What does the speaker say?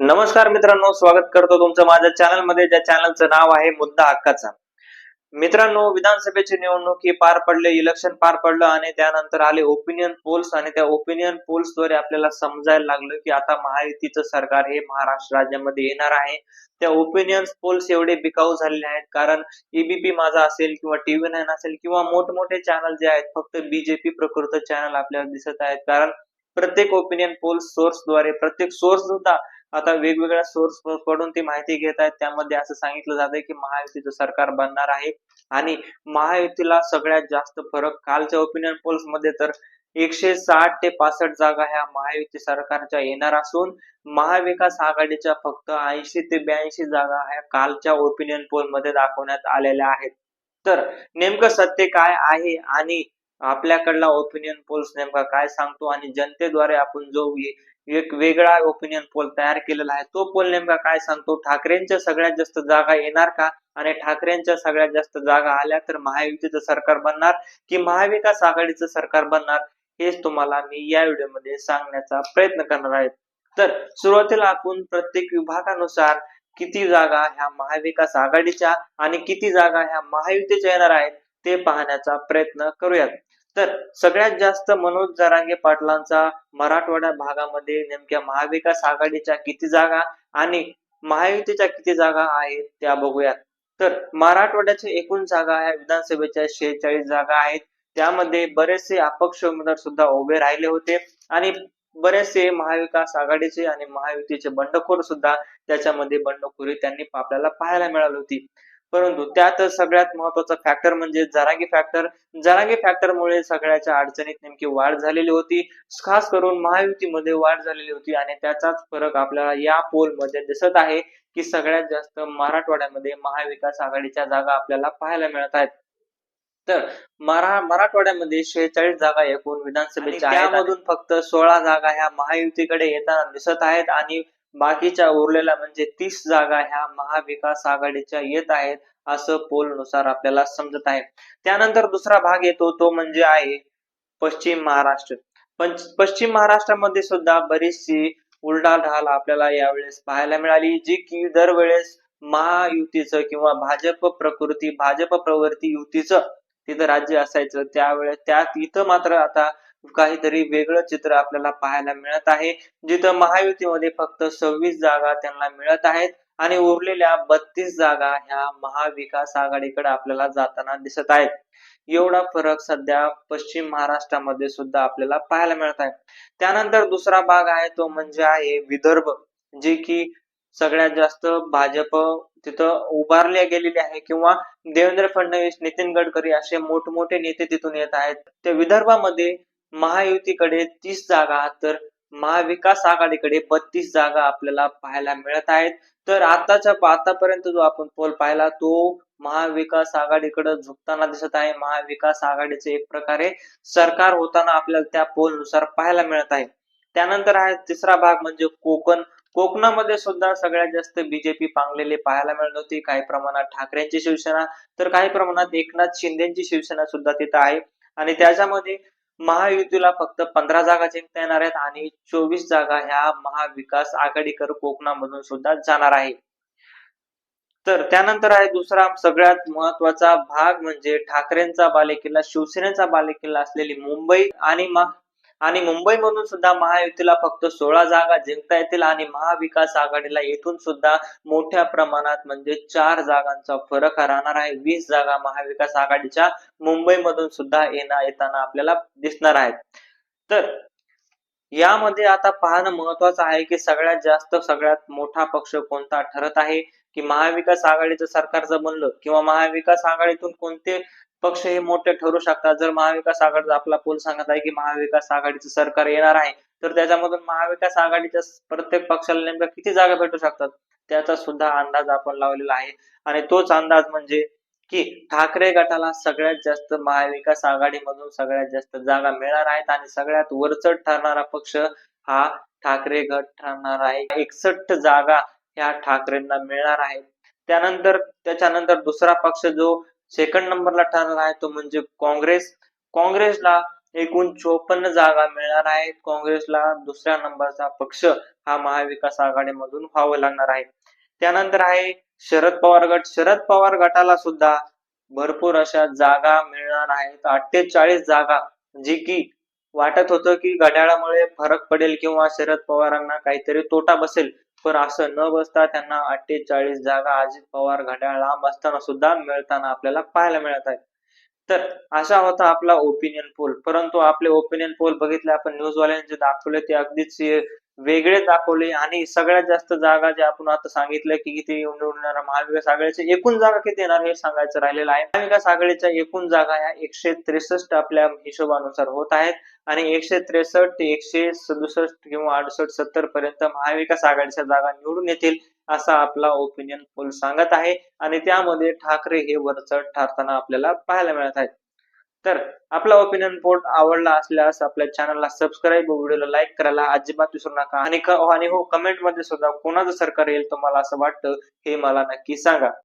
नमस्कार मित्रांनो स्वागत करतो तुमचं माझ्या चॅनलमध्ये ज्या चॅनलचं नाव आहे मुद्दा हक्काचा. मित्रांनो विधानसभेची निवडणुकी पार पडले इलेक्शन पार पडलं आणि त्यानंतर आले ओपिनियन पोल्स आणि त्या ओपिनियन पोल्सद्वारे आपल्याला समजायला लागलं की आता महायुतीचं सरकार हे महाराष्ट्र राज्यामध्ये येणार आहे. त्या ओपिनियन पोल्स एवढे बिकाऊ झालेले आहेत कारण एबीपी माझा असेल किंवा टीव्ही नाईन असेल किंवा मोठमोठे चॅनल जे आहेत फक्त बीजेपी प्रकृत चॅनल आपल्याला दिसत आहेत. कारण प्रत्येक ओपिनियन पोल्स सोर्सद्वारे प्रत्येक सोर्स सुद्धा आता वेगवेगळ्या सोर्सकडून ती माहिती घेत आहेत. त्यामध्ये असं सांगितलं जातंय की महायुतीचं सरकार बनणार आहे. आणि महायुतीला सगळ्यात जास्त फरक कालच्या ओपिनियन पोल्समध्ये तर एकशे साठ ते पासष्ट जागा ह्या महायुती सरकारच्या येणार असून महाविकास आघाडीच्या फक्त ऐंशी ते ब्याऐंशी जागा ह्या कालच्या ओपिनियन पोलमध्ये दाखवण्यात आलेल्या आहेत. तर नेमकं सत्य काय आहे आणि आपल्याकडला ओपिनियन पोल्स नेमका काय सांगतो आणि जनतेद्वारे आपण जो एक वेगळा ओपिनियन पोल तयार केलेला आहे तो पोल नेमका काय सांगतो? ठाकरेंच्या सगळ्यात जास्त जागा येणार का? आणि ठाकरेंच्या सगळ्यात जास्त जागा आल्या तर महायुतीचं सरकार बनणार की महाविकास आघाडीचं सरकार बनणार? हेच तुम्हाला मी या व्हिडिओमध्ये सांगण्याचा प्रयत्न करणार आहे. तर सुरुवातीला आपण प्रत्येक विभागानुसार किती जागा ह्या महाविकास आघाडीच्या आणि किती जागा ह्या महायुतीच्या येणार आहेत ते पाहण्याचा प्रयत्न करूयात. तर सगळ्यात जास्त मनोज जरांगे पाटलांचा मराठवाड्या भागामध्ये नेमक्या महाविकास आघाडीच्या किती जागा आणि महायुतीच्या किती जागा आहेत त्या बघूयात. तर मराठवाड्याच्या एकूण जागा ह्या विधानसभेच्या शेहेचाळीस जागा आहेत. त्यामध्ये बरेचसे अपक्ष उमेदवार सुद्धा उभे राहिले होते आणि बरेचसे महाविकास आघाडीचे आणि महायुतीचे बंडखोर सुद्धा त्याच्यामध्ये बंडखोरी त्यांनी आपल्याला पाहायला मिळाली होती. परंतु त्यात सगळ्यात महत्त्वाचा फॅक्टर म्हणजे जरांगी फॅक्टर जरांगी फॅक्टर मुळे सगळ्याच्या अडचणीत नेमकी वाढ झालेली होती. खास करून महायुतीमध्ये वाढ झालेली होती आणि त्याचाच फरक आपल्याला या पोलमध्ये दिसत आहे की सगळ्यात जास्त मराठवाड्यामध्ये महाविकास आघाडीच्या जागा आपल्याला पाहायला मिळत आहेत. तर मरा मराठवाड्यामध्ये शेहेचाळीस जागा एकूण विधानसभेच्या त्यामधून फक्त सोळा जागा ह्या महायुतीकडे येताना दिसत आहेत आणि बाकीच्या उरलेल्या म्हणजे तीस जागा ह्या महाविकास आघाडीच्या येत आहेत असं पोलनुसार आपल्याला समजत आहे. त्यानंतर दुसरा भाग येतो तो म्हणजे आहे पश्चिम महाराष्ट्र. पश्चिम महाराष्ट्रामध्ये सुद्धा बरीचशी उलडाढाल आपल्याला यावेळेस पाहायला मिळाली जी की दरवेळेस महायुतीचं किंवा भाजप प्रकृती भाजप प्रवृत्ती युतीचं तिथं राज्य असायचं. त्यावेळेस त्यात इथं मात्र आता काहीतरी वेगळं चित्र आपल्याला पाहायला मिळत आहे. जिथं महायुतीमध्ये फक्त सव्वीस जागा त्यांना मिळत आहेत आणि उरलेल्या बत्तीस जागा ह्या महाविकास आघाडीकडे आपल्याला जाताना दिसत आहेत. एवढा फरक सध्या पश्चिम महाराष्ट्रामध्ये सुद्धा आपल्याला पाहायला मिळत आहे. त्यानंतर दुसरा भाग आहे तो म्हणजे आहे विदर्भ जे की सगळ्यात जास्त भाजप तिथं उभारले गेलेले आहे किंवा देवेंद्र फडणवीस नितीन गडकरी असे मोठमोठे नेते तिथून येत आहेत. त्या विदर्भामध्ये महायुतीकडे तीस जागा तर महाविकास आघाडीकडे बत्तीस जागा आपल्याला पाहायला मिळत आहेत. तर आताच्या आतापर्यंत जो आपण पोल पाहिला तो महाविकास आघाडीकडे झुकताना दिसत आहे. महाविकास आघाडीचे एक प्रकारे सरकार होताना आपल्याला त्या पोलनुसार पाहायला मिळत आहे. त्यानंतर आहे तिसरा भाग म्हणजे कोकण. कोकणामध्ये सुद्धा सगळ्यात जास्त बीजेपी पांगलेले पाहायला मिळत होती. काही प्रमाणात ठाकरेंची शिवसेना तर काही प्रमाणात एकनाथ शिंदेची शिवसेना सुद्धा तिथं आहे. आणि त्याच्यामध्ये महायुतीला फक्त पंधरा जागा जिंकता येणार आहेत आणि चोवीस जागा ह्या महाविकास आघाडीकर कोकणामधून सुद्धा जाणार आहे. तर त्यानंतर आहे दुसरा सगळ्यात महत्त्वाचा भाग म्हणजे ठाकरेंचा बालेकिल्ला शिवसेनेचा बालेकिल्ला असलेली मुंबई आणि मग आणि मुंबईमधून सुद्धा महायुतीला फक्त सोळा जागा जिंकता येतील आणि महाविकास आघाडीला येथून सुद्धा मोठ्या प्रमाणात म्हणजे चार जागांचा फरक राहणार आहे. वीस जागा महाविकास आघाडीच्या मुंबईमधून सुद्धा येणार येताना आपल्याला दिसणार आहेत. तर यामध्ये आता पाहणं महत्वाचं आहे की सगळ्यात जास्त सगळ्यात मोठा पक्ष कोणता ठरत आहे? की महाविकास आघाडीचं सरकार जर बनलं किंवा महाविकास आघाडीतून कोणते पक्ष हे मोठे ठरू शकतात. जर महाविकास आघाडीचा आपला पोल सांगत आहे की महाविकास आघाडीचं सरकार येणार आहे तर त्याच्यामधून महाविकास आघाडीच्या प्रत्येक पक्षाला नेमक्या किती जागा भेटू शकतात त्याचा सुद्धा अंदाज आपण लावलेला आहे. आणि तोच अंदाज म्हणजे की ठाकरे गटाला सगळ्यात जास्त महाविकास आघाडीमधून सगळ्यात जास्त जागा मिळणार आहेत आणि सगळ्यात वरचढ ठरणारा पक्ष हा ठाकरे गट ठरणार आहे. एकसष्ट जागा ह्या ठाकरेंना मिळणार आहेत. त्यानंतर त्याच्यानंतर दुसरा पक्ष जो सेकंड नंबरला ठरणार आहे तो म्हणजे काँग्रेस. काँग्रेसला एकूण चोपन्न जागा मिळणार आहेत. काँग्रेसला दुसऱ्या नंबरचा पक्ष हा महाविकास आघाडीमधून व्हावं लागणार आहे. त्यानंतर आहे शरद पवार गट. शरद पवार गटाला सुद्धा भरपूर अशा जागा मिळणार आहेत. अठ्ठेचाळीस जागा जी की वाटत होतं की घड्याळामुळे फरक पडेल किंवा शरद पवारांना काहीतरी तोटा बसेल. पर असं न बसता त्यांना अठ्ठेचाळीस जागा अजित पवार घड्याळ लांब असताना सुद्धा मिळताना आपल्याला पाहायला मिळत आहे तर असा होता आपला ओपिनियन पोल परंतु आपले ओपिनियन पोल बघितले आपण न्यूजवाल्यांनी जे दाखवले ते अगदीच वेगळे दाखवले आणि सगळ्यात जास्त जागा जे आपण आता सांगितलं की किती निवडून महाविकास आघाडीच्या एकूण जागा किती येणार हे सांगायचं राहिलेलं आहे. महाविकास आघाडीच्या एकूण जागा या एकशे त्रेसष्ट आपल्या हिशोबानुसार होत आहेत. आणि एकशे त्रेसष्ट ते एकशे सदुसष्ट किंवा अडुसष्ट सत्तर पर्यंत महाविकास आघाडीच्या जागा निवडून येतील असा आपला ओपिनियन पोल सांगत आहे. आणि त्यामध्ये ठाकरे हे वरचढ ठरताना आपल्याला पाहायला मिळत आहेत. तर आपला ओपिनियन पोल आवडला असल्यास आपल्या चॅनलला सबस्क्राईब व व्हिडिओला लाईक करायला अजिबात विसरू नका. आणि आणि हो कमेंटमध्ये सुद्धा कोणाचं सरकार येईल तुम्हाला असं वाटतं हे मला नक्की सांगा.